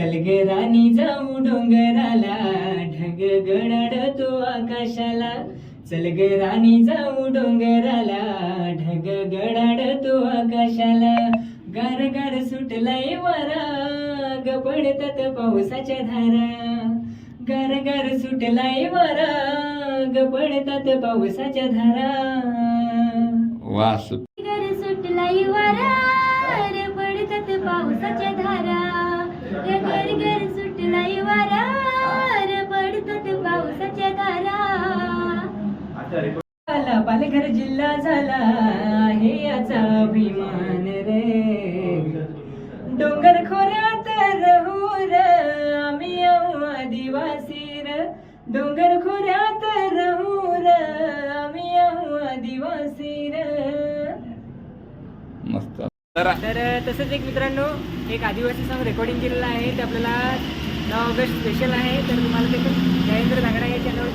राणी जाऊ डोंगराला ढग गडतो आकाशाला. राणी जाऊ डोंगराला ढग गडाडतो आकाशाला. गार गार सुटलाय वारा ग पडतात पावसाच्या धारा. गार गार सुटलाय वारा ग पडतात पावसाच्या धारा. वा घर सुटलाई वारा रे पडतात पावसाच्या धारा. पालघर जिल्हा झाला आहे याचा अभिमान रे. डोंगर खोऱ्यात राहू र आम्ही आदिवासी र. डोंगर खोऱ्यात राहू र आम्ही आदिवासी र. मस्त. तर तर तसंच एक मित्रांनो एक आदिवासी सॉन्ग रेकॉर्डिंग केलेलं आहे. ते आपल्याला नऊ ऑगस्ट स्पेशल आहे. तर तुम्हाला ते जयेंद्र दांगडा या तर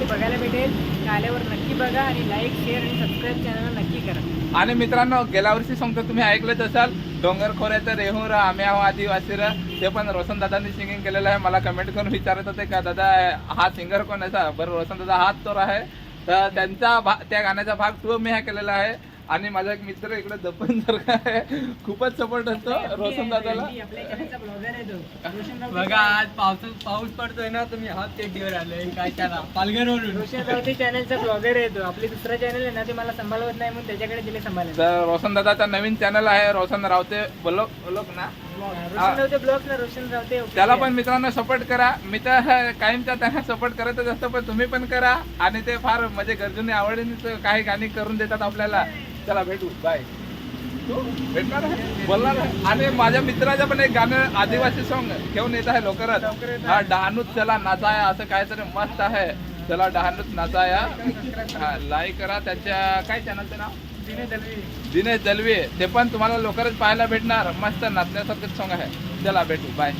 आल्यावर नक्की बघा आणि लाईक शेअर आणि सबस्क्राईब चॅनल नक्की करा. आणि मित्रांनो गेल्या वर्षी सांगतो तुम्ही ऐकलंच असाल डोंगर खोऱ्याचं रेहूर आम्ही आहो आदिवासी रा ते पण रोशन दादांनी सिंगिंग केलेलं आहे. मला कमेंट करून विचारत होते का दादा हा सिंगर कोण आहे? बरं रोशन दादा हाच तर आहे. तर त्यांचा भा त्या गाण्याचा भाग तो मी हा केलेला आहे. आणि माझा एक मित्र इकडे दपन आहे खूपच सपोर्ट असतो रोशन दादाला. आपल्या चॅनलचा ब्लॉगर आहे तो रोशन राऊत बघा आज पाऊस पाऊस पडतोय ना तुम्ही हात टेकडीवर आलोय काय त्याला पालघरवरून रोशन रावते चॅनलचा ब्लॉगर आहे तो. आपली दुसरा चॅनल आहे ना ते मला सांभाळवत नाही म्हणून त्याच्याकडे दिले सांभाळायला तर रोशन दादाचा नवीन चॅनल आहे. रोशन रावते बोलो बोलोक ना त्याला पण मित्रांनो सपोर्ट करा. मी तर कायमचा त्यांना सपोर्ट करतच असतो पण तुम्ही पण करा. आणि ते फार म्हणजे गरजूने आवडीने काही गाणी करून देतात आपल्याला. चला भेटू. बाय भेटणार? बोलणार? आणि माझ्या मित्राचं पण एक गाणं आदिवासी सॉन्ग घेऊन येत आहे लवकरच. हा डहाणूत चला नाचाया असं काहीतरी मस्त आहे. चला डहाणूत नाचाया. हा लाईक करा त्याच्या काय चॅनलचं नाव? दिनेश दलवी. ते पण तुम्हाला लवकरच पाहायला भेटणार. मस्त नाचण्यासारखंच सॉंग आहे. चला भेटू. बाय